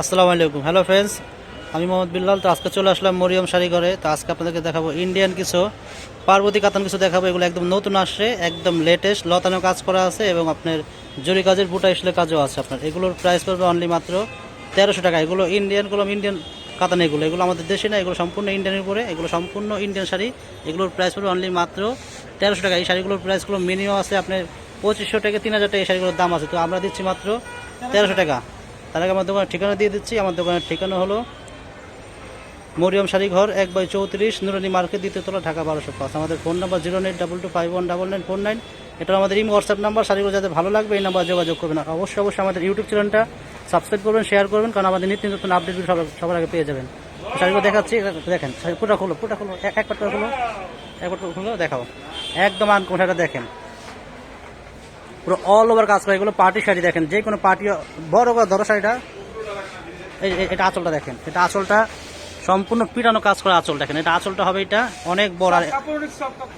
আসসালামু আলাইকুম hello friends আমি মোহাম্মদ বিল্লাল। তো আজকে চলে আসলাম মরিয়ম শাড়ি ঘরে তো আজকে আপনাদেরকে দেখাবো ইন্ডিয়ান কিছু, পার্বতী কাতান কিছু দেখাবো। এগুলো একদম নতুন আসছে, একদম লেটেস্ট লতানো কাজ করা আছে এবং আপনার জরি কাজের বুটা ইসলে কাজও আছে আপনার। এগুলোর প্রাইস পড়বে অনলি মাত্র তেরোশো টাকা। এগুলো ইন্ডিয়ান কলম ইন্ডিয়ান কাতান এগুলো। এগুলো আমাদের দেশে না, এগুলো সম্পূর্ণ ইন্ডিয়ানের উপরে। এগুলো সম্পূর্ণ ইন্ডিয়ান শাড়ি। এগুলোর প্রাইস পড়বে অনলি মাত্র তেরোশো টাকা। এই শাড়িগুলোর প্রাইসগুলো মিনিমাম আছে আপনার পঁচিশশো টাকা তিন হাজার টাকা এই শাড়িগুলোর দাম আছে। তো আমরা দিচ্ছি মাত্র তেরোশো টাকা। তার আগে আমার দোকানের ঠিকানা দিয়ে দিচ্ছি। আমার দোকানের ঠিকানা হলো মরিয়ম শাড়ি ঘর, এক বাই চৌত্রিশ, নুরানি মার্কেট দ্বিতীয়তলা ঢাকা বারোশো পাঁচ। আমাদের phone number zero eight double two five one double nine four nine. এটা আমাদের ইম, হোয়াটসঅ্যাপ নাম্বার। শাড়িগুলো যাদের ভালো লাগবে এই নাম্বার যোগাযোগ করবেন। অবশ্যই অবশ্যই আমাদের ইউটিউব চ্যানেলটা সাবস্ক্রাইব করবেন, শেয়ার করবেন, কারণ আমাদের নিত্য নতুন আপডেট সবার আগে পেয়ে যাবেন। শাড়িগুলো দেখাচ্ছি দেখেন, শাড়ি পুরো খুলো পুরো খুলো এক এক পাট করে খুলো, এক খুলো, দেখাও। একদম আনকম এটা দেখেন। পুরো অল ওভার কাজ করে এগুলো পার্টি শাড়ি দেখেন যে কোনো পার্টি বড় বড় ধরো শাড়িটা এটা আঁচলটা দেখেন এটা আঁচলটা সম্পূর্ণ পিটানো কাজ করা আঁচল দেখেন এটা আঁচলটা হবে এটা অনেক বড় আর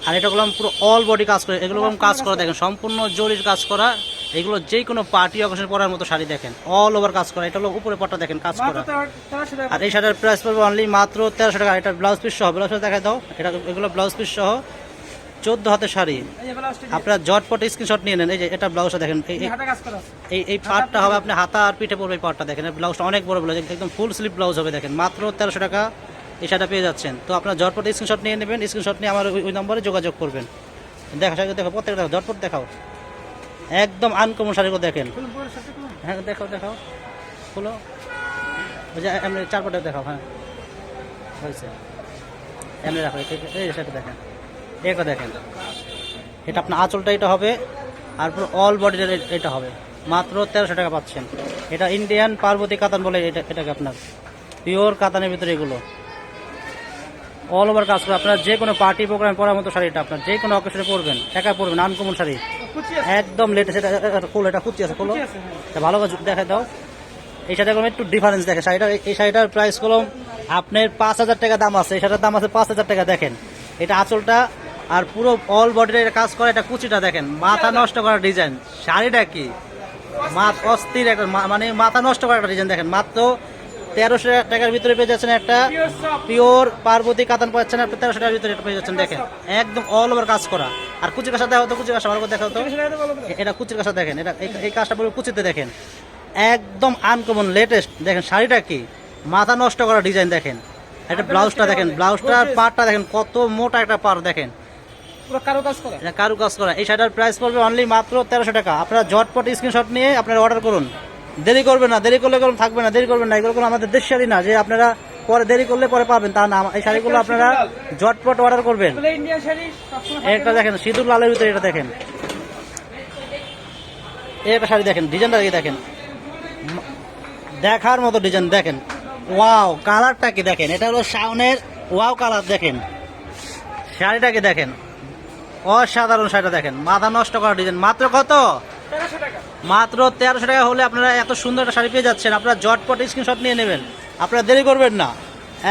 আর এটা করলাম পুরো অল বডি কাজ করে এগুলো কাজ করা দেখেন সম্পূর্ণ জরির কাজ করা এগুলো যে কোনো পার্টি অকেশন পরার মতো শাড়ি দেখেন অল ওভার কাজ করা এটা হলো উপরে পটটা দেখেন কাজ করা। আর এই শাড়ির প্রাইস পড়বে অনলি মাত্র তেরোশো টাকা এটা ব্লাউজ পিস সহ ব্লাউজ পিস দেখা দাও এটা এগুলো ব্লাউজ পিস সহ চোদ্দ হাতে শাড়ি। আপনার জটপট স্ক্রিনশট নিয়ে নেন। এই যে এটা ব্লাউজটা দেখেন এই- এই- পার্টটা হবে আপনি হাতা আর পিঠে পড়বে এই পার্টটা দেখেন। ব্লাউজটা অনেক বড় ব্লাউজ একদম ফুল স্লিপ ব্লাউজ হবে দেখেন। মাত্র তেরোশো টাকা এই শাড়িটা পেয়ে যাচ্ছেন। তো আপনার জটপট স্ক্রিনশট নিয়ে নেবেন স্ক্রিনশট নিয়ে আমার ওই- নম্বরে যোগাযোগ করবেন। দেখা শাড়ি দেখো প্রত্যেকটা দেখো জটপট দেখাও। একদম আনকমন শাড়িগুলো দেখেন। হ্যাঁ দেখাও দেখাও। খুলো। ওই যে এমনি চারপটে দেখাও হ্যাঁ। হয়েছে। এমনি রাখো এই শাড়িটা দেখেন। এটা দেখেন। এটা আপনার আঁচলটা এটা হবে আর পুরো অল বডিটা এটা হবে। মাত্র তেরোশো টাকা পাচ্ছেন। এটা ইন্ডিয়ান পার্বতী কাতান বলে এটা এটাকে আপনার পিওর কাতানের ভিতরে এগুলো। অল ওভার কাজ করে আপনার যে কোনো পার্টি প্রোগ্রাম পরার মতো শাড়িটা আপনার যে কোনো অকেশনে পরবেন একা পরবেন আনকমন শাড়ি। একদম লেটেস্ট এটা খোলো এটা কুচি আছে খোলো এটা ভালো কাজ দেখা দাও। এই শাড়িটা একটু ডিফারেন্স দেখে। শাড়িটা এই শাড়িটার প্রাইস কলম আপনার পাঁচ হাজার টাকা দাম আছে। এই শাড়িটার দাম আছে পাঁচ হাজার টাকা দেখেন। এটা আঁচলটা আর পুরো অল বডিটা কাজ করে এটা কুচিটা দেখেন মাথা নষ্ট করা ডিজাইন শাড়িটা কি? মাত অস্থির একটা মানে মাথা নষ্ট করা একটা ডিজাইন দেখেন। মাত্র তেরোশো টাকার ভিতরে পেয়ে যাচ্ছেন একটা পিওর পার্বতী কাতান পাচ্ছেন আপনি তেরোশো টাকার ভিতরে পেয়ে যাচ্ছেন দেখেন। একদম অল ওভার কাজ করা। আর কুচি কাঁসা দেখো তো কুচি কাঁসা ভালো করে দেখো তো। এ- এটা কুচির কাঁসা দেখেন এটা এই- কাজটা পুরো কুচিতে দেখেন। একদম আনকমন লেটেস্ট দেখেন শাড়িটা কি? মাথা নষ্ট করা ডিজাইন দেখেন। একটা ব্লাউজটা দেখেন ব্লাউজটার পার্টটা দেখেন কত মোটা একটা পার দেখেন। পুরো কারও কাজ করা? এটা কারু কাজ করা। এই শাড়িটার প্রাইস পড়বে অনলি মাত্র তেরোশো টাকা। আপনারা ঝটপট স্ক্রিনশট নিয়ে আপনারা অর্ডার করুন। দেরি করবেন না দেরি করলে কোনো থাকবে না দেরি করবেন না। এগুলো কোনো আমাদের দেশ শাড়ি না যে আপনারা পরে দেরি করলে পরে পাবেন। তা না এই শাড়িগুলো আপনারা ঝটপট অর্ডার করবেন। একটা দেখেন সিঁদুর লালের ভিতরে এটা দেখেন। একটা শাড়ি দেখেন ডিজাইনটা কি দেখেন। দেখার মতো ডিজাইন দেখেন। ওয়াও কালারটা কি দেখেন? এটা হলো শাওনের ওয়াও কালার দেখেন। শাড়িটাকে দেখেন? অসাধারণ শাড়িটা দেখেন। মাথা নষ্ট করা ডিজাইন মাত্র কত? মাত্র তেরোশো টাকা হলে আপনারা এত সুন্দর একটা শাড়ি পেয়ে যাচ্ছেন। আপনারা জটপট স্ক্রিনশট নিয়ে নেবেন। আপনারা দেরি করবেন না।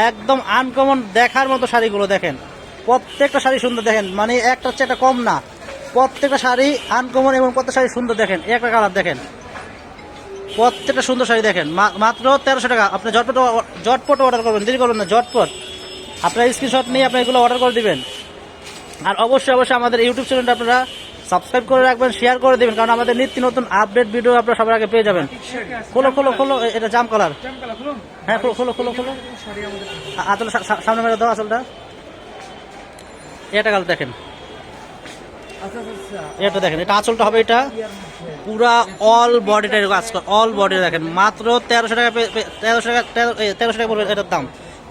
একদম আনকমন দেখার মতো শাড়িগুলো দেখেন। প্রত্যেকটা শাড়ি সুন্দর দেখেন। মানে একটা হচ্ছে একটা কম না। প্রত্যেকটা শাড়ি আনকমন এবং প্রত্যেক শাড়ি সুন্দর দেখেন। একটা কালার দেখেন। প্রত্যেকটা সুন্দর শাড়ি দেখেন। মাত্র তেরোশো টাকা। আপনি জটপট ঝটপট অর্ডার করবেন। দেরি করবেন না জটপট আপনার স্ক্রিনশট নিয়ে আপনি এগুলো অর্ডার করে দিবেন। আর অবশ্যই অবশ্যই আমাদের ইউটিউব চ্যানেলটা আপনারা সাবস্ক্রাইব করে রাখবেন শেয়ার করে দেবেন, কারণ আমাদের নিত্য নতুন আপডেট ভিডিও আপনারা সবার আগে পেয়ে যাবেন। খোলো খোলো খোলো এটা জাম কালার হ্যাঁ খোলো খোলো খোলো খোলো। আসলে সামনে মেরে দাও আসলটা এটা কালার দেখেন। এটা দেখেন, এটা আঁচলটা হবে এটা। পুরা অল বডিটা কাজ অল বডি দেখেন। মাত্র তেরোশো টাকা তেরোশো টাকা, তেরো- তেরোশো টাকা পড়বে এটার দাম।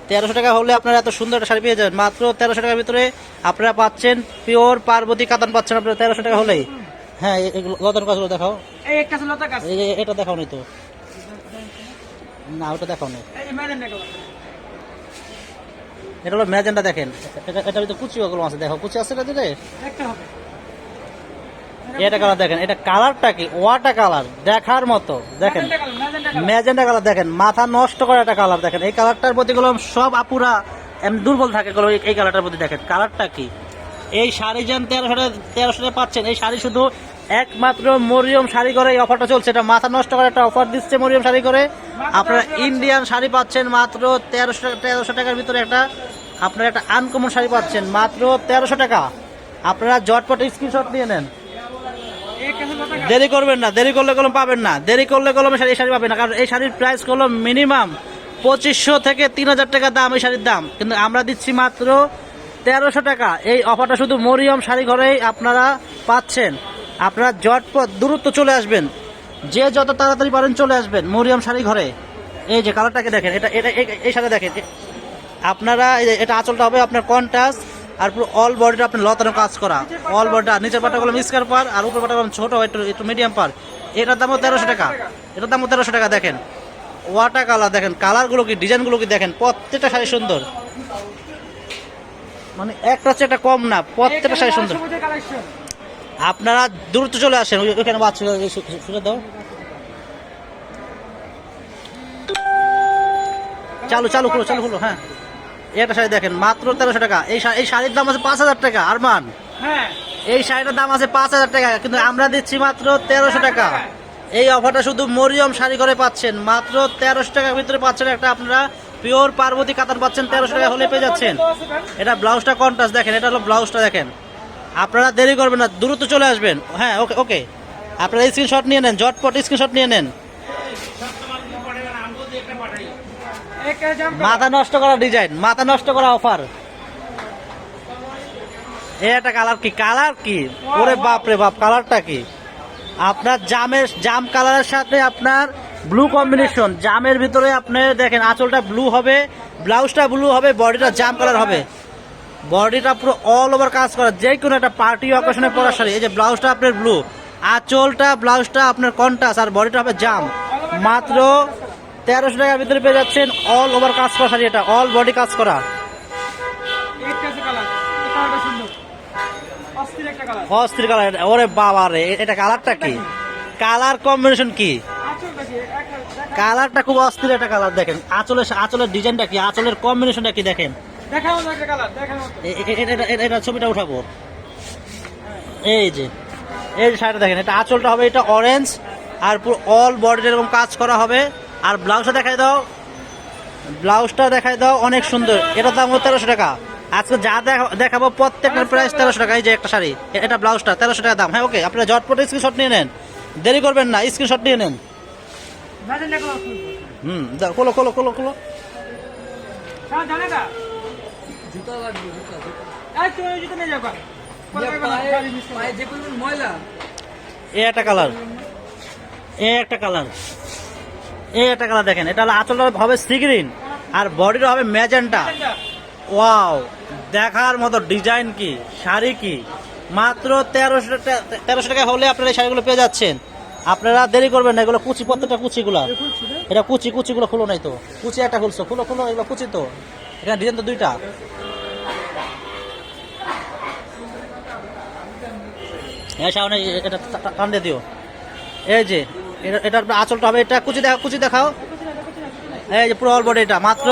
তেরোশো টাকা হলে আপনারা এত সুন্দর একটা শাড়ি পেয়ে যাবেন। মাত্র তেরোশো টাকার ভিতরে আপনারা পাচ্ছেন পিওর পার্বতী কাতান পাচ্ছেন আপনারা তেরোশো টাকা হলেই। হ্যাঁ লতার কাজগুলো দেখাও। এটা দেখাও নি তো। না ওটা দেখাও নি। এটা হলো ম্যাজেন্টা দেখেন। এটা এটা ভিতরে কুচি ওগুলো আছে দেখো। কুচি আছে এটা দিলে একটা হবে। এটা কালার দেখেন এটা কালারটা কি? ওয়াটা কালার দেখার মতো দেখেন। ম্যাজেন্টা কালার দেখেন মাথা নষ্ট করা একটা কালার দেখেন। এই কালারটার প্রতি গুলো সব আপুরা এমনি দুর্বল থাকে এই কালারটার প্রতি দেখেন। কালারটা কি? এই শাড়ি যেন তেরোশো তেরোশো টাকা পাচ্ছেন এই শাড়ি শুধু একমাত্র মরিয়ম শাড়ি করে এই অফারটা চলছে। এটা মাথা নষ্ট করে একটা অফার দিচ্ছে মরিয়ম শাড়ি করে। আপনারা ইন্ডিয়ান শাড়ি পাচ্ছেন মাত্র তেরোশো টাকা তেরোশো টাকার ভিতরে একটা আপনারা একটা আনকমন শাড়ি পাচ্ছেন মাত্র তেরোশো টাকা। আপনারা জটপট স্ক্রিনশট নিয়ে নেন। দেরি করবেন না, দেরি করলে কলম পাবেন না, দেরি করলে কলম শাড়ি শাড়ি পাবেন না, কারণ এই শাড়ির প্রাইস কলম মিনিমাম পঁচিশশো থেকে তিন হাজার টাকা দাম এই শাড়ির দাম। কিন্তু আমরা দিচ্ছি মাত্র তেরোশো টাকা। এই অফারটা শুধু মরিয়ম শাড়ি ঘরেই আপনারা পাচ্ছেন। আপনারা জটপট দূরত্ব চলে আসবেন। যে যত তাড়াতাড়ি পারেন চলে আসবেন মরিয়ম শাড়ি ঘরে। এই যে কালারটাকে দেখেন, এটা এটা এই- শাড়ি দেখেন। আপনারা এটা আঁচলটা হবে আপনার কন্টাস আর পুরো অল বডিটা আপনি লতানো কাজ করা। অল বডিটা নিচের পাটা করলাম স্কার পার আর উপর পাটা করলাম ছোট, একটু একটু মিডিয়াম পার এটার দামও তেরোশো টাকা। এটার দামও তেরোশো টাকা, দেখেন। ওয়াটার কালার দেখেন কালারগুলো কি ডিজাইনগুলো কি দেখেন, প্রত্যেকটা শাড়ি সুন্দর। মানে একটা হচ্ছে একটা কম না, প্রত্যেকটা শাড়ি সুন্দর। আপনারা দ্রুত চলে আসেন, ওই- ওইখানে বাচ্চা শুনে দাও। চালু চালু করো চালু করো হ্যাঁ। একটা শাড়ি দেখেন মাত্র তেরোশো টাকা। এই এই শাড়ির দাম আছে পাঁচ হাজার টাকা আরমান। হ্যাঁ। এই শাড়িটার দাম আছে পাঁচ হাজার টাকা কিন্তু আমরা দিচ্ছি মাত্র তেরোশো টাকা। এই অফারটা শুধু মরিয়ম শাড়ি করে পাচ্ছেন মাত্র তেরোশো টাকার ভিতরে পাচ্ছেন একটা আপনারা পিওর পার্বতী কাতান পাচ্ছেন তেরোশো টাকা হলে পেয়ে যাচ্ছেন। এটা ব্লাউজটা কন্ট্রাস্ট দেখেন এটা হলো ব্লাউজটা দেখেন। আপনারা দেরি করবেন না দ্রুত চলে আসবেন। হ্যাঁ ওকে ওকে। আপনারা স্ক্রিনশট নিয়ে নেন জটপট স্ক্রিনশট নিয়ে নেন এক কাছে জাম মাথা নষ্ট করা ডিজাইন মাথা নষ্ট করা অফার এই একটা কালার কি? কালার কি? ওরে বাপ রে বাপ কালারটা কি? আপনার জামের জাম কালারের সাথে আপনার ব্লু কম্বিনেশন জামের ভিতরে আপনি দেখেন আঁচলটা ব্লু হবে ব্লাউজটা ব্লু হবে বডিটা জাম কালার হবে। বডিটা পুরো অল ওভার কাজ করা। যে কোনো একটা পার্টি অকেশনে পরা শাড়ি এই যে ব্লাউজটা আপনার ব্লু আঁচলটা ব্লাউজটা আপনার কন্টাস আর বডিটা হবে জাম মাত্র তেরোশো টাকার ভিতরে পেয়ে যাচ্ছেন অল ওভার কাজ করা শাড়ি এটা অল বডি কাজ করা। অস্থির কালার ওরে বাবা রে এটা কালারটা কি? কালার কম্বিনেশন কি? কালারটা খুব অস্থির একটা কালার দেখেন। আঁচলের আঁচলের ডিজাইনটা কি? আঁচলের কম্বিনেশনটা কি, দেখেন? এটা- ছবিটা উঠাবো। এই যে, এই শাড়িটা দেখেন, এটা আঁচলটা হবে এটা অরেঞ্জ আর পুরো অল বডিটা এরকম কাজ করা হবে। আর ব্লাউজটা দেখাই দাও। ব্লাউজটা দেখাই দাও অনেক সুন্দর। এটার দাম তেরোশো টাকা। আজকে যা দেখা- দেখাবো প্রত্যেকটার প্রাইস তেরোশো টাকা এই যে একটা শাড়ি। এটা ব্লাউজটা তেরোশো টাকা দাম। হ্যাঁ ওকে আপনারা ঝটপট স্ক্রিনশট নিয়ে নেন। দেরি করবেন না স্ক্রিনশট নিয়ে নেন। হুম দাও, খোলো খোলো খোলো খোলো। হ্যাঁ এ একটা কালার এ একটা কালার এ একটা কালার দেখেন এটা আঁচলটা হবে সিগ্রিন আর বডিটা হবে ম্যাজেন্টা ওয়াও দেখার মতো ডিজাইন কি শাড়ি কি? মাত্র তেরোশো টাকা তেরোশো টাকা হলে আপনারা এই শাড়িগুলো পেয়ে যাচ্ছেন। আপনারা দেরি করবেন না এগুলো কুচি প্রত্যেকটা কুচিগুলো। এটা কুচি কুচিগুলো খুলো নাই তো। কুচি একটা খুলছো খুলো খুলো এগুলো কুচি তো। এখানে ডিজাইন তো দুইটা। হ্যাঁ সামনে এটা টান দিয়ে দিও। এই যে এটা এটার আঁচলটা হবে এটা কুচি দেখা কুচি দেখাও। এই যে পুরো অল বডি এটা মাত্র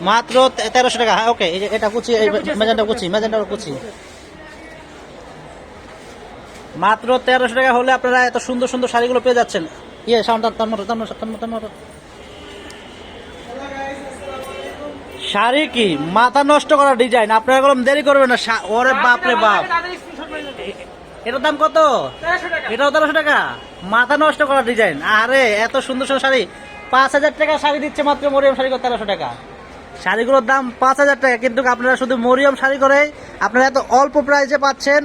মাত্র তেরোশো টাকা। হ্যাঁ ওকে এটা কুচি মেজেন্টা কুচি মেজেন্টা কুচি মাত্র তেরোশো টাকা হলে আপনারা এত সুন্দর সুন্দর শাড়িগুলো পেয়ে যাচ্ছেন। ইয়ে সাউন্ড তার মতো তার মতো তার মতো তার মতো। শাড়ি কি? মাথা নষ্ট করা ডিজাইন আপনারা এগুলো দেরি করবেন না ওরে বাপ। রে বাপ তাদের স্ক্রিনশট মেরে দেবে এ- এটার দাম কত? এটাও তেরোশো টাকা? মাথা নষ্ট করা ডিজাইন আরে এত সুন্দর সুন্দর শাড়ি। পাঁচ হাজার টাকা শাড়ি দিচ্ছে মাত্র মরিয়ম শাড়ি করে তেরোশো টাকা। শাড়িগুলোর দাম পাঁচ হাজার টাকা কিন্তু আপনারা শুধু মরিয়ম শাড়ি করে আপনারা এত অল্প প্রাইসে পাচ্ছেন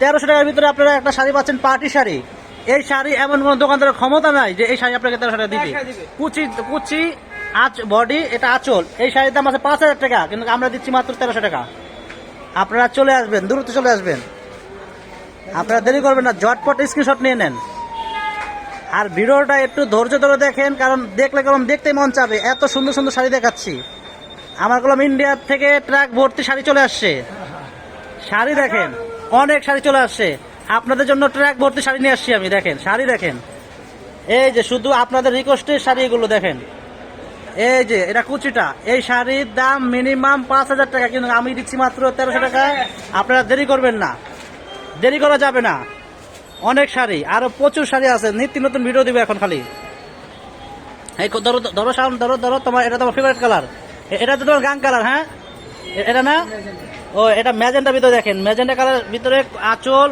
তেরোশো টাকার ভিতরে আপনারা একটা শাড়ি পাচ্ছেন পার্টি শাড়ি। এই শাড়ি এমন কোনো দোকানদারের ক্ষমতা নাই যে এই শাড়ি আপনাকে তেরোশো টাকা দিবে। কুচি কুচি আচ বডি এটা আঁচল। এই শাড়ির দাম আছে পাঁচ হাজার টাকা কিন্তু আমরা দিচ্ছি মাত্র তেরোশো টাকা। আপনারা চলে আসবেন দ্রুত চলে আসবেন। আপনারা দেরি করবেন না, ঝটপট স্ক্রিনশট নিয়ে নেন। আর ভিডিওটা একটু ধৈর্য ধরে দেখেন, কারণ দেখলে কলম দেখতেই মন চাবে। এত সুন্দর সুন্দর শাড়ি দেখাচ্ছি। আমার কলম ইন্ডিয়া থেকে ট্রাক ভর্তি শাড়ি চলে আসছে। শাড়ি দেখেন, অনেক শাড়ি চলে আসছে। আপনাদের জন্য ট্রাক ভর্তি শাড়ি নিয়ে আসছি আমি, দেখেন, শাড়ি দেখেন। এই যে শুধু আপনাদের রিকোয়েস্টের শাড়ি এগুলো দেখেন। এই যে, এটা কুচিটা। এই শাড়ির দাম মিনিমাম পাঁচ হাজার টাকা, কিন্তু আমি দিচ্ছি মাত্র তেরোশো টাকা আপনারা দেরি করবেন না। দেরি করা যাবে না। অনেক শাড়ি, আরও প্রচুর শাড়ি আছে। নিত্য নতুন ভিডিও দিবে এখন খালি। এই ধরো ধরো সাউন্ড ধরো ধরো তোমার এটা তোমার ফেভারিট কালার এটা তো তোমার গাং কালার হ্যাঁ? এটা না? ও, এটা ম্যাজেন্টার ভিতরে দেখেন। ম্যাজেন্টা কালার ভিতরে আঁচল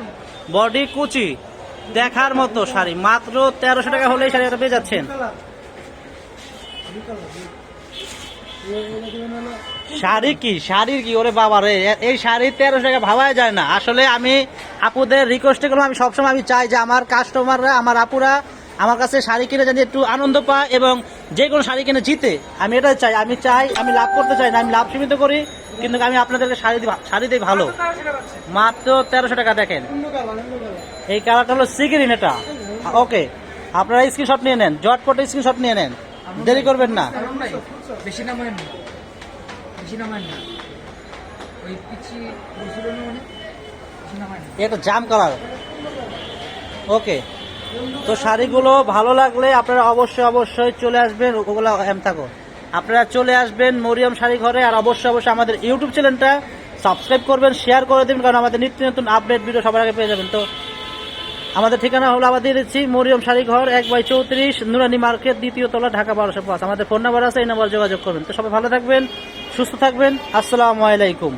বডি কুচি। দেখার মতো শাড়ি। মাত্র তেরোশো টাকা হলেই শাড়ি এটা পেয়ে যাচ্ছেন। শাড়ি কি? শাড়ির কি? ওরে বাবা রে এই শাড়ি তেরোশো টাকা ভাবাই যায় না। আসলে আমি আপুদের রিকোয়েস্টে করলাম আমি সবসময় আমি চাই যে আমার কাস্টমাররা আমার আপুরা আমার কাছে শাড়ি কিনে জানি একটু আনন্দ পায় এবং যে কোনো শাড়ি কিনে জিতে। আমি এটাই চাই, আমি চাই, আমি লাভ করতে চাই না, আমি লাভ সীমিত করি, কিন্তু আমি আপনাদেরকে শাড়ি শাড়ি দিই ভালো। মাত্র তেরোশো টাকা দেখেন। এই কালারটা হলো সিগ্রিন এটা। ওকে, আপনারা স্ক্রিনশট নিয়ে নেন, জটপট স্ক্রিনশট নিয়ে নেন। দেরি করবেন না। বেশি না। বেশি না। ওই এটা জাম কালার। ওকে। তো শাড়িগুলো ভালো লাগলে আপনারা অবশ্যই অবশ্যই চলে আসবেন ওগুলো এম থাকো। আপনারা চলে আসবেন মরিয়ম শাড়ি ঘরে আর অবশ্যই অবশ্যই আমাদের ইউটিউব চ্যানেলটা সাবস্ক্রাইব করবেন, শেয়ার করে দেবেন, কারণ আমাদের নিত্য নতুন আপডেট ভিডিও সবার আগে পেয়ে যাবেন। তো আমাদের ঠিকানা হলো আবার দিয়ে দিচ্ছি মরিয়ম শাড়ি ঘর, এক বাই চৌত্রিশ, নুরানি মার্কেট, দ্বিতীয় তলা, ঢাকা বারোশো পাঁচ। আমাদের ফোন নাম্বার আছে, এই নাম্বার যোগাযোগ করবেন। তো সবাই ভালো থাকবেন, সুস্থ থাকবেন। আসসালামু আলাইকুম।